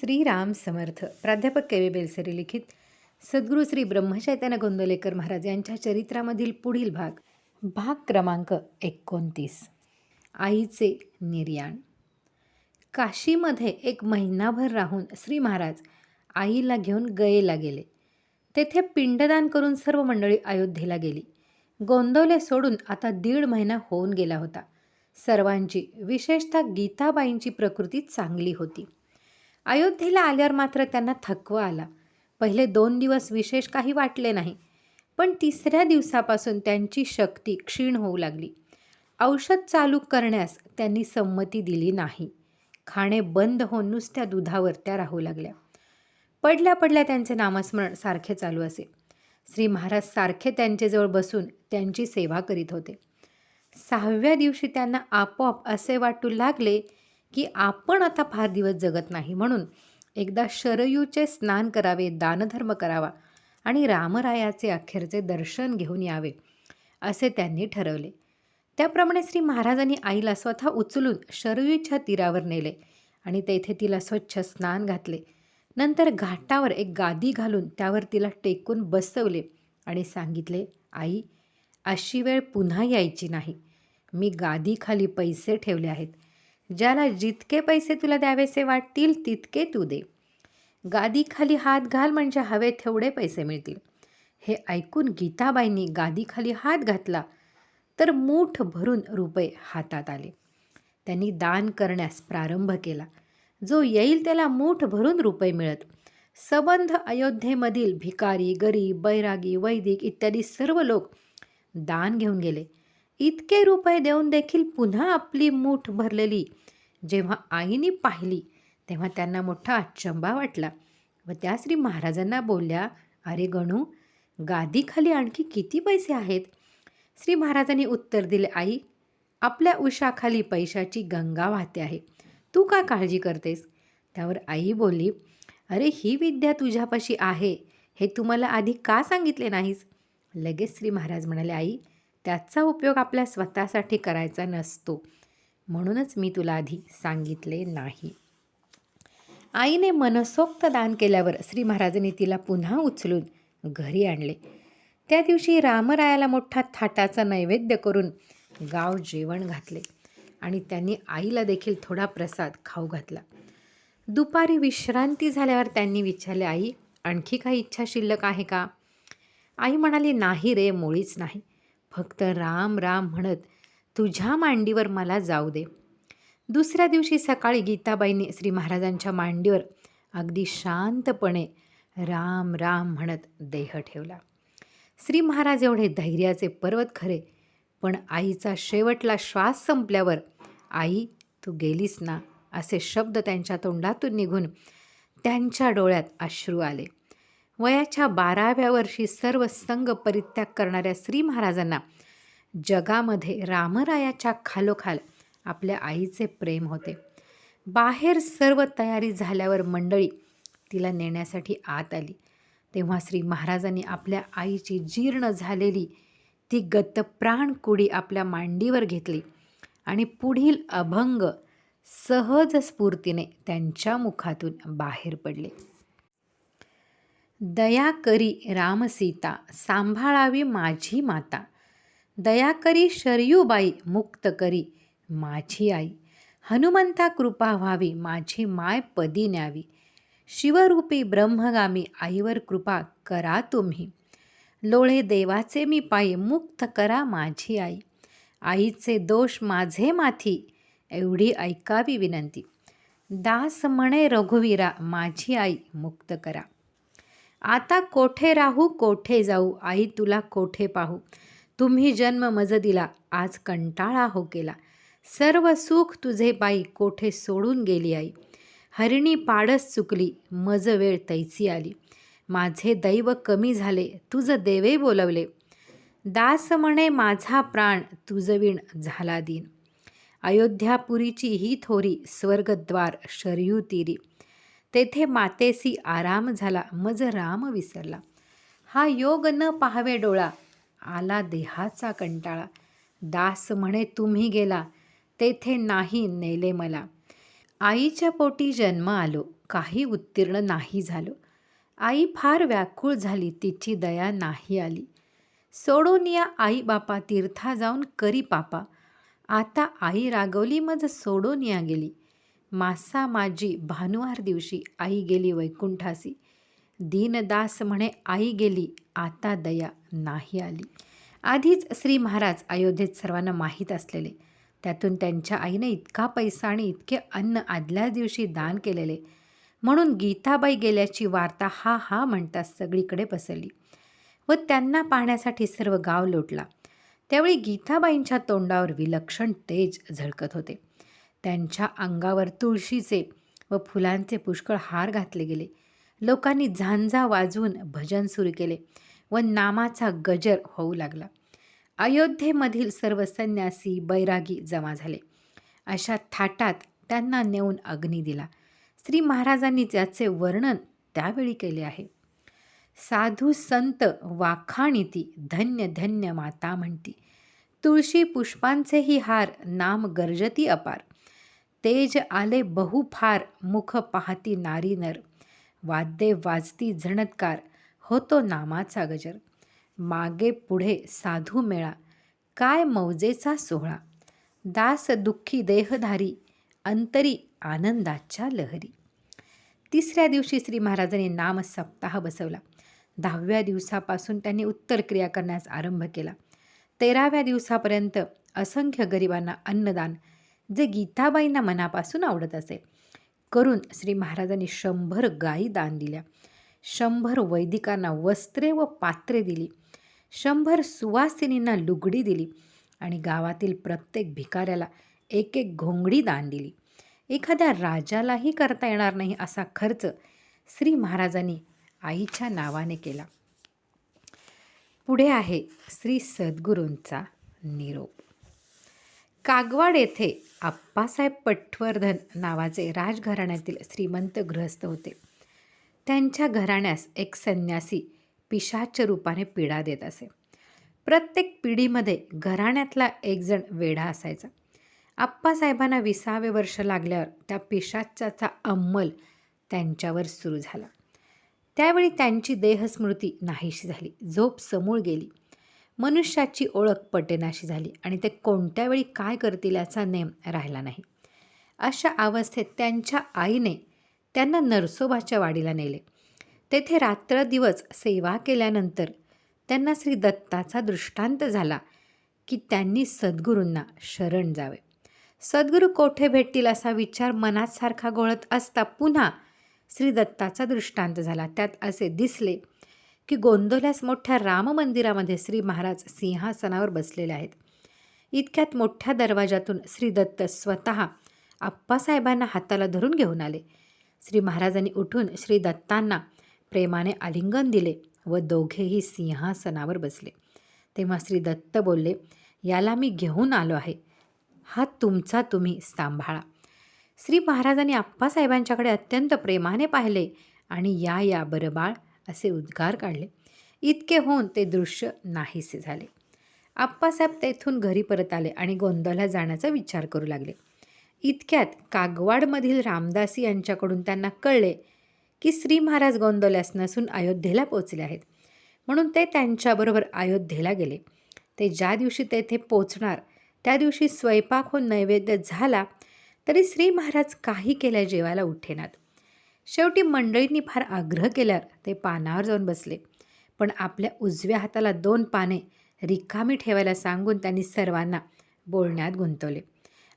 श्रीराम समर्थ प्राध्यापक के वी बेलसरी लिखित सद्गुरू श्री ब्रह्मचैतन्य गोंदवलेकर महाराज यांच्या चरित्रामधील पुढील भाग भाग क्रमांक एकोणतीस. आईचे निर्याण. काशीमध्ये एक महिनाभर राहून श्री महाराज आईला घेऊन गयेला गेले. तेथे पिंडदान करून सर्व मंडळी अयोध्येला गेली. गोंदवले सोडून आता दीड महिना होऊन गेला होता. सर्वांची विशेषतः गीताबाईंची प्रकृती चांगली होती. अयोध्येला आल्यावर मात्र त्यांना थकवा आला. पहिले दोन दिवस विशेष काही वाटले नाही पण तिसऱ्या दिवसापासून त्यांची शक्ती क्षीण होऊ लागली. औषध चालू करण्यास त्यांनी संमती दिली नाही. खाणे बंद होऊन नुसत्या दुधावर त्या राहू लागल्या. पडल्या पडल्या त्यांचे नामस्मरण सारखे चालू असे. श्री महाराज सारखे त्यांच्याजवळ बसून त्यांची सेवा करीत होते. सहाव्या दिवशी त्यांना आपोआप असे वाटू लागले की आपण आता फार दिवस जगत नाही. म्हणून एकदा शरयूचे स्नान करावे दानधर्म करावा आणि रामरायाचे अखेरचे दर्शन घेऊन यावे असे त्यांनी ठरवले. त्याप्रमाणे श्री महाराजांनी आईला स्वतः उचलून शरयूच्या तीरावर नेले आणि तेथे तिला स्वच्छ स्नान घातले. नंतर घाटावर एक गादी घालून त्यावर तिला टेकून बसवले आणि सांगितले आई अशी वेळ पुन्हा यायची नाही. मी गादीखाली पैसे ठेवले आहेत. ज्याला जितके पैसे तुला द्यावेसे वाटतील तितके तू दे. गादीखाली हात घाल म्हणजे हवे तेवढे पैसे मिळतील. हे ऐकून गीताबाईंनी गादीखाली हात घातला तर मूठ भरून रुपये हातात आले. त्यांनी दान करण्यास प्रारंभ केला. जो येईल त्याला मूठ भरून रुपये मिळत. सबंध अयोध्येमधील भिकारी गरीब बैरागी वैदिक इत्यादी सर्व लोक दान घेऊन गेले. इतके रुपये देऊन देखील पुन्हा आपली मूठ भरलेली. जेव्हा आईने पाहिली तेव्हा त्यांना मोठा अचंबा वाटला व त्या श्री महाराजांना बोलल्या अरे गणू गादीखाली आणखी किती पैसे आहेत? श्री महाराजांनी उत्तर दिले आई आपल्या उशाखाली पैशाची गंगा वाहते आहे. तू का काळजी करतेस? त्यावर आई बोलली अरे ही विद्या तुझ्यापाशी आहे. हे तू मला आधी का सांगितले नाहीस? लगेच श्री महाराज म्हणाले आई त्याचा उपयोग आपल्या स्वतःसाठी करायचा नसतो. म्हणूनच मी तुला आधी सांगितले नाही. आईने मनसोक्त दान केल्यावर श्री महाराजांनी तिला पुन्हा उचलून घरी आणले. त्या दिवशी रामरायाला मोठा थाटाचा नैवेद्य करून गाव जेवण घातले आणि त्यांनी आईला देखील थोडा प्रसाद खाऊ घातला. दुपारी विश्रांती झाल्यावर त्यांनी विचारले आई आणखी काही इच्छा शिल्लक आहे का? आई म्हणाली नाही रे मुळीच नाही. फक्त राम राम म्हणत तुझ्या मांडीवर मला जाऊ दे. दुसऱ्या दिवशी सकाळी गीताबाईने श्री महाराजांच्या मांडीवर अगदी शांतपणे राम राम म्हणत देह ठेवला. श्री महाराज एवढे धैर्याचे पर्वत खरे पण आईचा शेवटला श्वास संपल्यावर आई तू गेलीस ना? असे शब्द त्यांच्या तोंडातून निघून त्यांच्या डोळ्यात अश्रू आले. वयाच्या बाराव्या वर्षी सर्व संघ परित्याग करणाऱ्या श्री महाराजांना जगामध्ये रामरायाच्या खालोखाल आपल्या आईचे प्रेम होते. बाहेर सर्व तयारी झाल्यावर मंडळी तिला नेण्यासाठी आत आली. तेव्हा श्री महाराजांनी आपल्या आईची जीर्ण झालेली ती गतप्राण कुडी आपल्या मांडीवर घेतली आणि पुढील अभंग सहज स्फूर्तीने त्यांच्या मुखातून बाहेर पडले. दया करी रामसीता सांभाळावी माझी माता. दया करी शरयूबाई मुक्त करी माझी आई. हनुमंता कृपा व्हावी माझी माय पदी न्यावी. शिवरूपी ब्रह्मगामी आईवर कृपा करा तुम्ही. लोळे देवाचे मी पायी मुक्त करा माझी आई. आईचे दोष माझे माथी एवढी ऐकावी विनंती. दास म्हणे रघुवीरा माझी आई मुक्त करा. आता कोठे राहू कोठे जाऊ? आई तुला कोठे पाहू? तुम्ही जन्म मज दिला आज कंटाळा हो केला सर्व सुख तुझे बाई कोठे सोडून गेली आई? हरिणी पाडस चुकली मज वेळ तैची आली. माझे दैव कमी झाले तुझं देवे बोलवले. दास म्हणे माझा प्राण तुझविण झाला दिन. अयोध्यापुरीची ही थोरी स्वर्गद्वार शरयू तीरी. तेथे मातेसी आराम झाला मज राम विसरला. हा योग न पाहावे डोळा आला देहाचा कंटाळा. दास म्हणे तुम्ही गेला तेथे नाही नेले मला. आईच्या पोटी जन्म आलो काही उत्तीर्ण नाही झालो. आई फार व्याकुळ झाली तिची दया नाही आली. सोडून या आई बापा तीर्था जाऊन करी पापा. आता आई रागवली मज सोडून या गेली. मासा माझी भानुवार दिवशी आई गेली वैकुंठासी. दीनदास म्हणे आई गेली आता दया नाही आली. आधीच श्री महाराज अयोध्येत सर्वांना माहीत असलेले. त्यातून त्यांच्या आईने इतका पैसा आणि इतके अन्न आदल्याच दिवशी दान केलेले. म्हणून गीताबाई गेल्याची वार्ता हा हा म्हणता सगळीकडे पसरली व त्यांना पाहण्यासाठी सर्व गाव लोटला. त्यावेळी गीताबाईंच्या तोंडावर विलक्षण तेज झळकत होते. त्यांच्या अंगावर तुळशीचे व फुलांचे पुष्कळ हार घातले गेले. लोकांनी झांजा वाजवून भजन सुरू केले व नामाचा गजर होऊ लागला. अयोध्येमधील सर्व संन्यासी बैरागी जमा झाले. अशा थाटात त्यांना नेऊन अग्नी दिला. श्री महाराजांनी त्याचे वर्णन त्यावेळी केले आहे. साधू संत वाखाणीती धन्य धन्य माता म्हणती. तुळशी पुष्पांचेही हार नाम गर्जती अपार. तेज आले बहु फार मुख पाहती नारी नर वाद्ये वाजती झणत्कार होतो नामाचा गजर. मागे पुढे साधू मेळा काय मौजेचा सोहळा. दास दुःखी देहधारी अंतरी आनंदाच्या लहरी. तिसऱ्या दिवशी श्री महाराजांनी नाम सप्ताह बसवला. दहाव्या दिवसापासून त्यांनी उत्तर क्रिया करण्यास आरंभ केला. तेराव्या दिवसापर्यंत असंख्य गरिबांना अन्नदान जे गीताबाईंना मनापासून आवडत असे. करून श्री महाराजांनी शंभर गायी दान दिल्या. शंभर वैदिकांना वस्त्रे व पात्रे दिली. शंभर सुवासिनींना लुगडी दिली आणि गावातील प्रत्येक भिकाऱ्याला एक एक घोंगडी दान दिली. एखाद्या राजालाही करता येणार नाही असा खर्च श्री महाराजांनी आईच्या नावाने केला. पुढे आहे श्री सद्गुरूंचा निरोप. कागवाड येथे आप्पासाहेब पटवर्धन नावाचे राजघराण्यातील श्रीमंत गृहस्थ होते. त्यांच्या घराण्यास एक संन्यासी पिशाच रूपाने पिढा देत असे. प्रत्येक पिढीमध्ये घराण्यातला एकजण वेढा असायचा. आप्पासाहेबांना विसावे वर्ष लागल्यावर त्या पिशाच्याचा अंमल त्यांच्यावर सुरू झाला. त्यावेळी त्यांची देहस्मृती नाहीशी झाली. झोप समूळ गेली. मनुष्याची ओळख पटेनाशी झाली आणि ते कोणत्या वेळी काय करतील याचा नेम राहिला नाही. अशा अवस्थेत त्यांच्या आईने त्यांना नरसोबाच्या वाडीला नेले. तेथे रात्र दिवस सेवा केल्यानंतर त्यांना श्री दत्ताचा दृष्टांत झाला की त्यांनी सद्गुरूंना शरण जावे. सद्गुरू कोठे भेटतील असा विचार मनात सारखा गोळत असता पुन्हा श्री दत्ताचा दृष्टांत झाला. त्यात असे दिसले की गोंदवल्यास मोठ्या राम मंदिरामध्ये श्री महाराज सिंहासनावर बसलेले आहेत. इतक्यात मोठ्या दरवाजातून श्री दत्त स्वतः आप्पासाहेबांना हाताला धरून घेऊन आले. श्री महाराजांनी उठून श्री दत्तांना प्रेमाने आलिंगन दिले व दोघेही सिंहासनावर बसले. तेव्हा श्री दत्त बोलले याला मी घेऊन आलो आहे. हा तुमचा तुम्ही सांभाळा. श्री महाराजांनी आप्पासाहेबांच्याकडे अत्यंत प्रेमाने पाहिले आणि या या बरबाळ असे उद्गार काढले. इतके होऊन ते दृश्य नाहीसे झाले. आप्पासाहेब तेथून घरी परत आले आणि गोंदवला जाण्याचा विचार करू लागले. इतक्यात कागवाडमधील रामदासी यांच्याकडून त्यांना कळले की श्री महाराज गोंदवल्यास नसून अयोध्येला पोचले आहेत. म्हणून ते त्यांच्याबरोबर अयोध्येला गेले. ते ज्या दिवशी तेथे पोचणार त्या दिवशी स्वयंपाक होऊन नैवेद्य झाला तरी श्री महाराज काही केल्या जेवायला उठेनात. शेवटी मंडळींनी फार आग्रह केल्यावर ते पानावर जाऊन बसले. पण आपल्या उजव्या हाताला दोन पाने रिकामी ठेवायला सांगून त्यांनी सर्वांना बोलण्यात गुंतवले.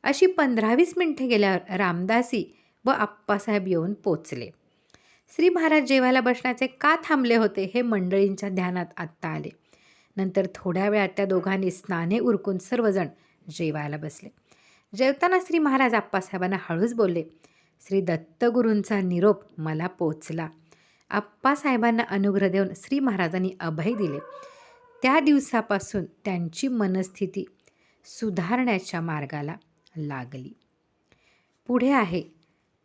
अशी पंधरावीस मिनिटे गेल्यावर रामदासी व आप्पासाहेब येऊन पोचले. श्री महाराज जेवायला बसण्याचे का थांबले होते हे मंडळींच्या ध्यानात आत्ता आले. नंतर थोड्या वेळात त्या दोघांनी स्नाने उरकून सर्वजण जेवायला बसले. जेवताना श्री महाराज आप्पासाहेबांना हळूच बोलले श्री दत्तगुरूंचा निरोप मला पोचला. आप्पासाहेबांना अनुग्रह देऊन श्री महाराजांनी अभय दिले. त्या दिवसापासून त्यांची मनस्थिती सुधारण्याच्या मार्गाला लागली. पुढे आहे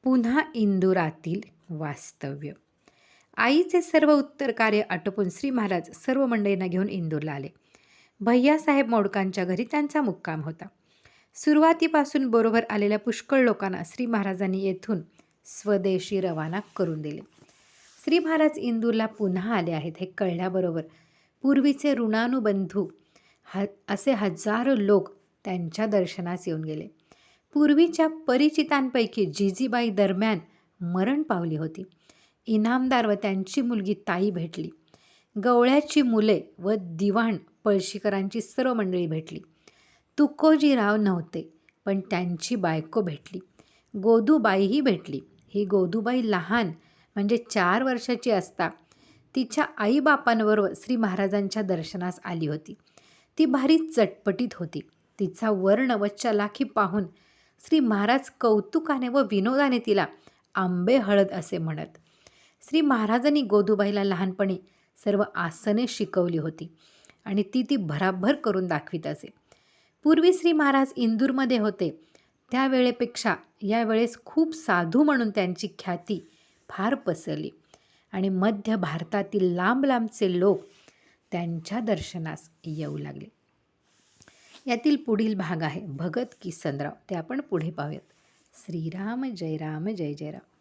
पुन्हा इंदुरातील वास्तव्य. आईचे सर्व उत्तर कार्य आटोपून श्री महाराज सर्व मंडळींना घेऊन इंदूरला आले. भैयासाहेब मोडकांच्या घरी त्यांचा मुक्काम होता. सुरुवातीपासून बरोबर आलेल्या पुष्कळ लोकांना श्री महाराजांनी येथून स्वदेशी रवाना करून दिले. श्री महाराज इंदूरला पुन्हा आले आहेत हे कळल्याबरोबर पूर्वीचे ऋणानुबंधू ह असे हजारो लोक त्यांच्या दर्शनास येऊन गेले. पूर्वीच्या परिचितांपैकी जिजीबाई दरम्यान मरण पावली होती. इनामदार व त्यांची मुलगी ताई भेटली. गवळ्याची मुले व दिवाण पळशीकरांची सर्व मंडळी भेटली. तुकोजीराव नव्हते पण त्यांची बायको भेटली. गोदूबाईही भेटली. ही गोदूबाई लहान म्हणजे चार वर्षाची असता. तिच्या आईबापांबरोबर श्री महाराजांच्या दर्शनास आली होती. ती भारी चटपटीत होती. तिचा वर्ण व चलाखी पाहून श्री महाराज कौतुकाने व विनोदाने तिला आंबे हळद असे म्हणत. श्री महाराजांनी गोदूबाईला लहानपणी सर्व आसने शिकवली होती आणि ती ती भराभर करून दाखवित असे. पूर्वी श्री महाराज इंदूरमध्ये होते. त्यावेळेपेक्षा यावेळेस खूप साधू म्हणून त्यांची ख्याती फार पसरली. आणि मध्य भारतातील लांब लांबचे लोक त्यांच्या दर्शनास येऊ लागले. यातील पुढील भाग आहे भगत की ते आपण पुढे पाहूयात. श्रीराम जय राम जय जय राम.